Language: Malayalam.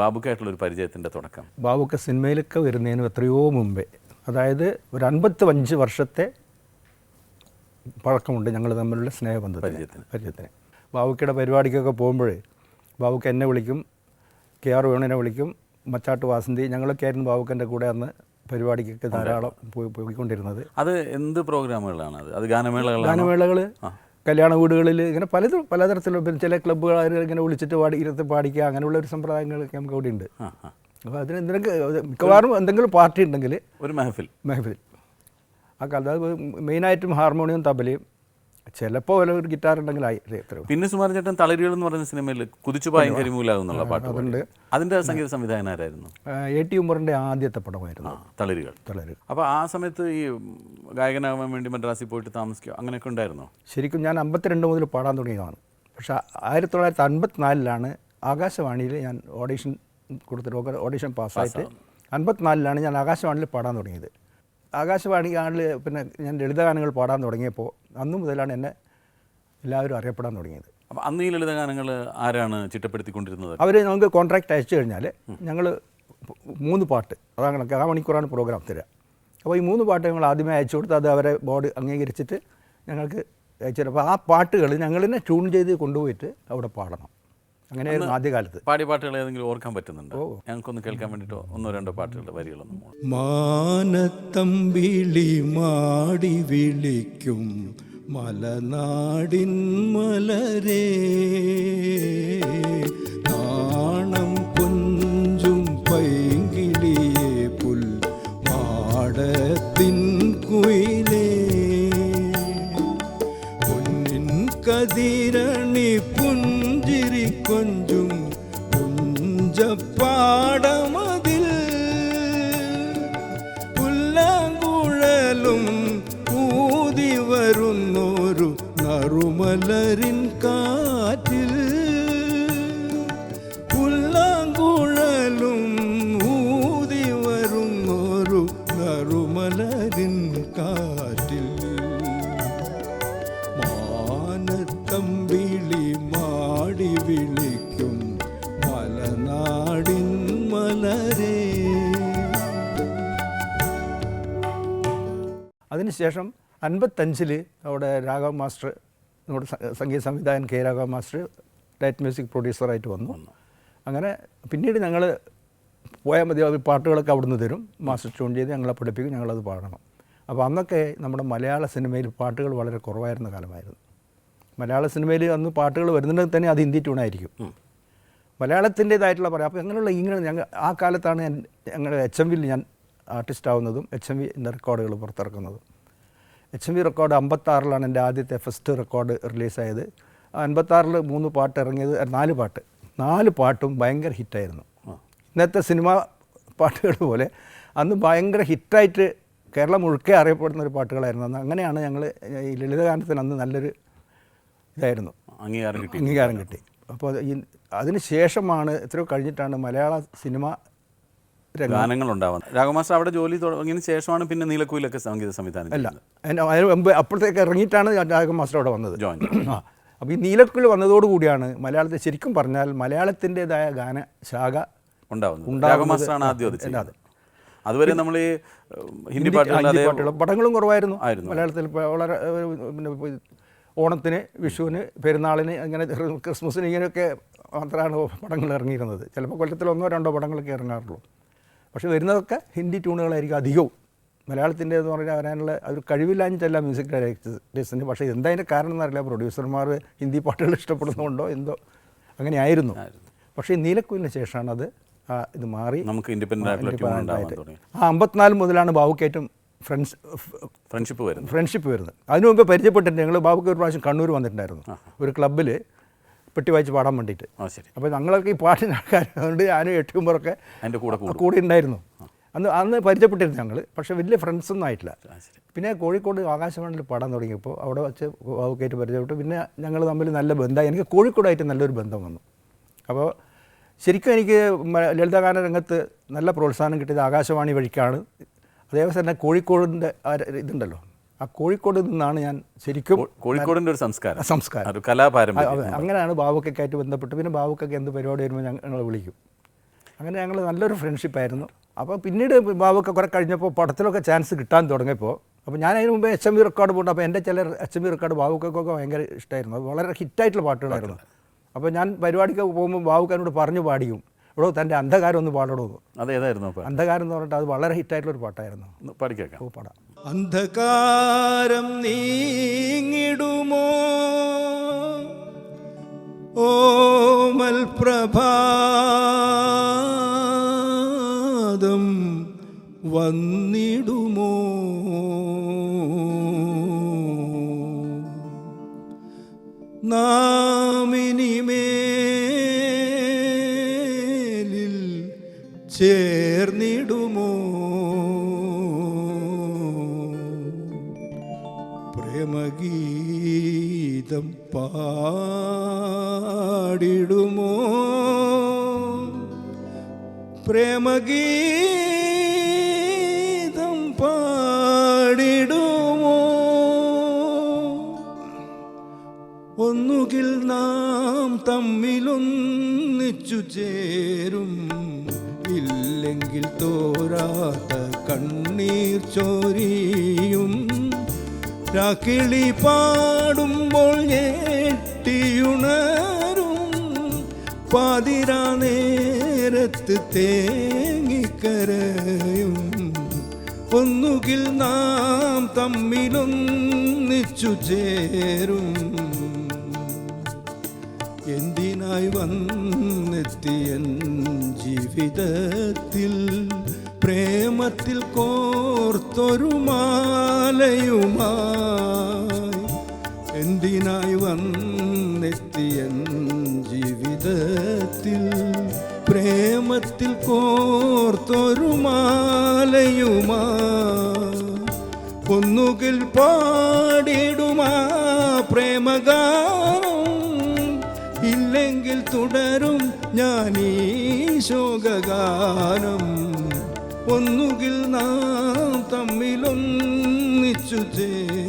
ബാബുക്കായിട്ടുള്ള ഒരു പരിചയത്തിന്റെ തുടക്കം. ബാബുക്ക സിനിമയിലൊക്കെ വരുന്നതിന് എത്രയോ മുമ്പേ അതായത് ഒരു അൻപത്തഞ്ച് വർഷത്തെ പഴക്കമുണ്ട് ഞങ്ങൾ തമ്മിലുള്ള സ്നേഹബന്ധം പരിചയത്തിന്. പരിചയത്തിന്. ബാബുക്കയുടെ പരിപാടിക്കൊക്കെ പോകുമ്പോൾ ബാബുക്ക എന്നെ വിളിക്കും കെ ആർ വേണുവിനെ വിളിക്കും മച്ചാട്ട് വാസന്തി ഞങ്ങളൊക്കെ ആയിരുന്നു ബാബുക്കന്റെ കൂടെ അന്ന് പരിപാടിക്കൊക്കെ ധാരാളം പോയി പോയിക്കൊണ്ടിരുന്നത്. അത് എന്ത് പ്രോഗ്രാമുകളാണ് അത് ഗാനമേളകൾ ഗാനമേളകൾ കല്യാണ വീടുകളിൽ ഇങ്ങനെ പലതും പലതരത്തിലുള്ള പിന്നെ ചില ക്ലബ്ബുകൾ ഇങ്ങനെ വിളിച്ചിട്ട് പാടി ഇരുത്തി പാടിക്കുക അങ്ങനെയുള്ള ഒരു സമ്പ്രദായങ്ങളൊക്കെ നമുക്ക് അവിടെ ഉണ്ട് അപ്പോൾ അതിന് എന്തെങ്കിലും മിക്കവാറും എന്തെങ്കിലും പാർട്ടി ഉണ്ടെങ്കിൽ ഒരു മെഹഫിൽ. മെഹഫിൽ. ആ കാലത്ത് മെയിനായിട്ടും ഹാർമോണിയം തബലയും ചിലപ്പോൾ വല്ല ഒരു ഗിറ്റാർ ഉണ്ടെങ്കിൽ ആയി എത്രയോ പിന്നെ സുമാരൻ ചേട്ടൻ തളരികൾ എന്ന് പറയുന്ന സിനിമയിൽ കുതിച്ചുപായും കരിമൂലാകും എന്നുള്ള പാട്ട് പാടി. അതുണ്ട്. അതിന്റെ സംഗീത സംവിധായകൻ ആരായിരുന്നു? എ ടി ഉമറിന്റെ ആദ്യത്തെ പടമായിരുന്നു. തളരുകൾ തളരുകൾ. തളര്. അപ്പോൾ ആ സമയത്ത് ഈ ഗായകനാകാൻ വേണ്ടി മദ്രാസിൽ പോയിട്ട് താമസിക്കുക അങ്ങനെയൊക്കെ ഉണ്ടായിരുന്നോ? ശരിക്കും ഞാൻ അമ്പത്തിരണ്ട് മുതൽ പാടാൻ തുടങ്ങിയതാണ്. പക്ഷേ ആയിരത്തി തൊള്ളായിരത്തി അൻപത്തിനാലിലാണ് ആകാശവാണിയിൽ ഞാൻ ഓഡീഷൻ കൊടുത്തിട്ട് ഓഡീഷൻ പാസ്സായിട്ട് അൻപത്തിനാലിലാണ് ഞാൻ ആകാശവാണിയിൽ പാടാൻ തുടങ്ങിയത്. ആകാശവാണി ആണിൽ പിന്നെ ഞാൻ ലളിതഗാനങ്ങൾ പാടാൻ തുടങ്ങിയപ്പോൾ അന്നു മുതലാണ് എന്നെ എല്ലാവരും അറിയപ്പെടാൻ തുടങ്ങിയത്. അപ്പോൾ അന്ന് ഈ ലളിതഗാനങ്ങൾ ആരാണ് ചിട്ടപ്പെടുത്തിക്കൊണ്ടിരുന്നത്? അവർ നമുക്ക് കോൺട്രാക്ട് അയച്ചു കഴിഞ്ഞാൽ ഞങ്ങൾ മൂന്ന് പാട്ട് അതാണ് കണക്ക് ആ മണിക്കൂറാണ് പ്രോഗ്രാം തരിക അപ്പോൾ ഈ മൂന്ന് പാട്ട് ഞങ്ങൾ ആദ്യമേ അയച്ചു കൊടുത്ത് അത് അവരെ ബോർഡ് അംഗീകരിച്ചിട്ട് ഞങ്ങൾക്ക് അയച്ചു തരും. അപ്പോൾ ആ പാട്ടുകൾ ഞങ്ങൾ തന്നെ ട്യൂൺ ചെയ്ത് കൊണ്ടുപോയിട്ട് അവിടെ പാടണം. അങ്ങനെയായിരുന്നു ആദ്യകാലത്ത്. പാടി പാട്ടുകൾ ഏതെങ്കിലും ഓർക്കാൻ പറ്റുന്നുണ്ടോ? ഞങ്ങൾക്കൊന്ന് കേൾക്കാൻ വേണ്ടിട്ടോ ഒന്നോ രണ്ടോ പാട്ടുകളുടെ വരികളൊന്നും മാനത്തമ്പിളി മാടി വിളിക്കും മലനാടിൻ മലരേ. കതിരണി പുഞ്ചിരി കൊഞ്ചും പുഞ്ചപ്പാടമതിൽ. പുല്ലാങ്കുഴലും ഊതി വരുന്നൊരു നറുമലരിൻ കാറ്റിൽ അതിനുശേഷം അൻപത്തഞ്ചിൽ അവിടെ രാഘവ മാസ്റ്റർ നമ്മുടെ സംഗീത സംവിധായകൻ K Raghava master light music പ്രൊഡ്യൂസറായിട്ട് വന്നു. അങ്ങനെ പിന്നീട് ഞങ്ങൾ പോയാൽ മതി അവർ പാട്ടുകളൊക്കെ അവിടുന്ന് തരും. മാസ്റ്റർ ട്യൂൺ ചെയ്ത് ഞങ്ങളെ പഠിപ്പിക്കും ഞങ്ങളത് പാടണം. അപ്പോൾ അന്നൊക്കെ നമ്മുടെ മലയാള സിനിമയിൽ പാട്ടുകൾ വളരെ കുറവായിരുന്ന കാലമായിരുന്നു. മലയാള സിനിമയിൽ അന്ന് പാട്ടുകൾ വരുന്നുണ്ടെങ്കിൽ തന്നെ അത് ഹിന്ദി ട്യൂണായിരിക്കും മലയാളത്തിന്റേതായിട്ടുള്ള പറയാം അപ്പോൾ അങ്ങനെയുള്ള ഇങ്ങനെ ഞങ്ങൾ ആ കാലത്താണ് ഞാൻ ഞങ്ങളുടെ എച്ച് എം വിയിൽ ഞാൻ ആർട്ടിസ്റ്റ് ആവുന്നതും എച്ച് എം വിന്റെ റെക്കോർഡുകൾ പുറത്തിറക്കുന്നതും. എച്ച് എം വി റെക്കോർഡ് അമ്പത്താറിലാണ് എന്റെ ആദ്യത്തെ ഫസ്റ്റ് റെക്കോർഡ് റിലീസായത് അൻപത്താറിൽ മൂന്ന് പാട്ട് ഇറങ്ങിയത് നാല് പാട്ട്. നാല് പാട്ടും ഭയങ്കര ഹിറ്റായിരുന്നു ഇന്നത്തെ സിനിമ പാട്ടുകൾ പോലെ അന്ന് ഭയങ്കര ഹിറ്റായിട്ട് കേരളം മുഴുക്കെ അറിയപ്പെടുന്ന ഒരു പാട്ടുകളായിരുന്നു. അന്ന് അങ്ങനെയാണ് ഞങ്ങൾ ഈ ലളിതഗാനത്തിന് അന്ന് നല്ലൊരു ഇതായിരുന്നു. അംഗീകാരം കിട്ടി. അംഗീകാരം കിട്ടി. അപ്പോൾ ഈ അതിന് ശേഷമാണ് എത്രയോ കഴിഞ്ഞിട്ടാണ് മലയാള സിനിമ ഗാനങ്ങൾ ഉണ്ടാവുന്നത് രാഘവമാസ്റ്റർ അവിടെ ജോലി തുടങ്ങിയതിന് ശേഷമാണ് പിന്നെ നീലക്കുയിലൊക്കെ സംഗീത സംവിധാനം അല്ല. അതിന് മുമ്പ് അപ്പോഴത്തേക്ക് ഇറങ്ങിയിട്ടാണ് രാഘവ മാസ്റ്റർ അവിടെ വന്നത്. ജോയിൻ ആ അപ്പോൾ ഈ നീലക്കുയിൽ വന്നതോടുകൂടിയാണ് മലയാളത്തിൽ ശരിക്കും പറഞ്ഞാൽ മലയാളത്തിന്റെതായ ഗാന ശാഖ ഉണ്ടാവുന്നത്. രാഘവമാസ്റ്ററാണ് ആദ്യം അത് അതുവരെ നമ്മൾ ഈ ഹിന്ദി പാട്ടുകളും പടങ്ങളും കുറവായിരുന്നു. മലയാളത്തിൽ വളരെ ഓണത്തിന് വിഷുവിന് പെരുന്നാളിന് അങ്ങനെ ക്രിസ്മസിന് ഇങ്ങനെയൊക്കെ മാത്രമാണ് പടങ്ങൾ ഇറങ്ങിയിരുന്നത്. ചിലപ്പോൾ കൊല്ലത്തിൽ ഒന്നോ രണ്ടോ പടങ്ങളൊക്കെ ഇറങ്ങാറുള്ളൂ. പക്ഷേ വരുന്നതൊക്കെ ഹിന്ദി ട്യൂണുകളായിരിക്കും അധികവും. മലയാളത്തിന്റെ എന്ന് പറഞ്ഞാൽ വരാനുള്ള ഒരു കഴിവില്ലാഞ്ഞിട്ടല്ല മ്യൂസിക് ഡയറക്ടേഴ്സിന് പക്ഷേ എന്താ അതിന്റെ കാരണം എന്നറിയില്ല. പ്രൊഡ്യൂസർമാർ ഹിന്ദി പാട്ടുകൾ ഇഷ്ടപ്പെടുന്നതുകൊണ്ടോ എന്തോ അങ്ങനെ ആയിരുന്നു. പക്ഷേ നീലക്കുയിലിന് ശേഷമാണ് അത് ആ ഇത് മാറി. നമുക്ക് ഇൻഡിപെൻഡന്റ് ആ അമ്പത്തിനാല് മുതലാണ് ബാബുക്കേറ്റം ഫ്രണ്ട്സ് ഫ്രണ്ട്ഷിപ്പ് വരുന്നത്. ഫ്രണ്ട്ഷിപ്പ് വരുന്നത്. അതിനു മുമ്പ് പരിചയപ്പെട്ടിട്ടുണ്ട്. ഞങ്ങൾ ബാബുക്ക് ഒരു പ്രാവശ്യം കണ്ണൂർ വന്നിട്ടുണ്ടായിരുന്നു. ഒരു ക്ലബ്ബിൽ പെട്ടി വായിച്ച് പാടാൻ വേണ്ടിയിട്ട്. ശരി. അപ്പോൾ ഞങ്ങളൊക്കെ ഈ പാട്ടിന് ആൾക്കാരായതുകൊണ്ട് ഞാനും എട്ടുമ്പോഴൊക്കെ അതിന്റെ കൂടെ കൂടും. ഉണ്ടായിരുന്നു. അന്ന് അന്ന് പരിചയപ്പെട്ടിരുന്നു ഞങ്ങൾ പക്ഷേ വലിയ ഫ്രണ്ട്സൊന്നും ആയിട്ടില്ല. പിന്നെ കോഴിക്കോട് ആകാശവാണിയിൽ പാടാൻ തുടങ്ങിയപ്പോൾ അവിടെ വെച്ച് ബാബുക്കായിട്ട് പരിചയപ്പെട്ടു. പിന്നെ ഞങ്ങൾ തമ്മിൽ നല്ല ബന്ധമായി. എനിക്ക് കോഴിക്കോടായിട്ട് നല്ലൊരു ബന്ധം വന്നു. അപ്പോൾ ശരിക്കും എനിക്ക് ലളിതഗാന രംഗത്ത് നല്ല പ്രോത്സാഹനം കിട്ടിയത് ആകാശവാണി വഴിക്കാണ്. അതേപോലെ തന്നെ കോഴിക്കോടിന്റെ ഇതുണ്ടല്ലോ. ആ കോഴിക്കോട് നിന്നാണ് ഞാൻ ശരിക്കും കോഴിക്കോടിന്റെ ഒരു സംസ്കാരം. സംസ്കാരം. ഒരു കലാപാരമ്പര്യം അങ്ങനെയാണ് ബാബുക്കൊക്കെ ആയിട്ട് ബന്ധപ്പെട്ട്. പിന്നെ ബാബുക്കൊക്കെ എന്ത് പരിപാടി വരുമ്പോൾ ഞങ്ങൾ വിളിക്കും. അങ്ങനെ ഞങ്ങൾ നല്ലൊരു ഫ്രണ്ട്ഷിപ്പായിരുന്നു അപ്പോൾ പിന്നീട് ബാബുക്കെ കുറേ കഴിഞ്ഞപ്പോൾ പടത്തിലൊക്കെ ചാൻസ് കിട്ടാൻ തുടങ്ങിയപ്പോൾ അപ്പോൾ ഞാൻ അതിന് മുമ്പ് എച്ച് എം വി റെക്കോർഡ് പോയിട്ട് അപ്പോൾ എന്റെ ചില എച്ച് എം വി റെക്കോർഡ് ബാബുക്കൊക്കെ ഭയങ്കര ഇഷ്ടമായിരുന്നു. അത് വളരെ ഹിറ്റായിട്ടുള്ള പാട്ടുകളായിരുന്നു. അപ്പോൾ ഞാൻ പരിപാടിക്ക് പോകുമ്പോൾ ബാബുക്കാനോട് പറഞ്ഞു പാടിയും. ഇവിടെ തന്റെ അന്ധകാരം ഒന്ന് പാടണമെന്ന് എന്ന്. അത് ഏതായിരുന്നു അപ്പോൾ അന്ധകാരം എന്ന് പറഞ്ഞിട്ട് അത് വളരെ ഹിറ്റായിട്ടുള്ളൊരു പാട്ടായിരുന്നു. പാടിക്കാം പാടിക്കേക്കാം. ഓ പാടാം. അന്ധകാരം നീങ്ങിടുമോ? ഓമൽ പ്രഭാതം വന്നിടുമോ? നാമിനിമേലിൽ ചേർന്നിടുമോ? പ്രേമഗീതം പാടിടുമോ? പ്രേമഗീതം പാടിടുമോ? ഒന്നുകിൽ നാം തമ്മിലൊന്നിച്ചു ചേരും ഇല്ലെങ്കിൽ തോരാത്ത കണ്ണീർ ചോരിയും രാക്കിളി പാടുമ്പോൾ ഞെട്ടിയുണരും. പാതിരാ നേരത്ത് തേങ്ങിക്കരയും. ഒന്നുകിൽ നാം തമ്മിലൊന്നിച്ചു ചേരും. എന്തിനായി വന്നെത്തിയൻ ജീവിതത്തിൽ? പ്രേമത്തിൽ കോർത്തൊരു മാലയുമായി എന്തിനായി വന്നെത്തിയൻ ജീവിതത്തിൽ? പ്രേമത്തിൽ കോർത്തൊരു മാലയുമായി പാടിടുമാ പ്രേമഗാനം. ഇല്ലെങ്കിൽ തുടരും ഞാനീ ശോകഗാനം. ഒന്നുകിൽ നാം തമ്മിലൊന്നിച്ചു ചേരും.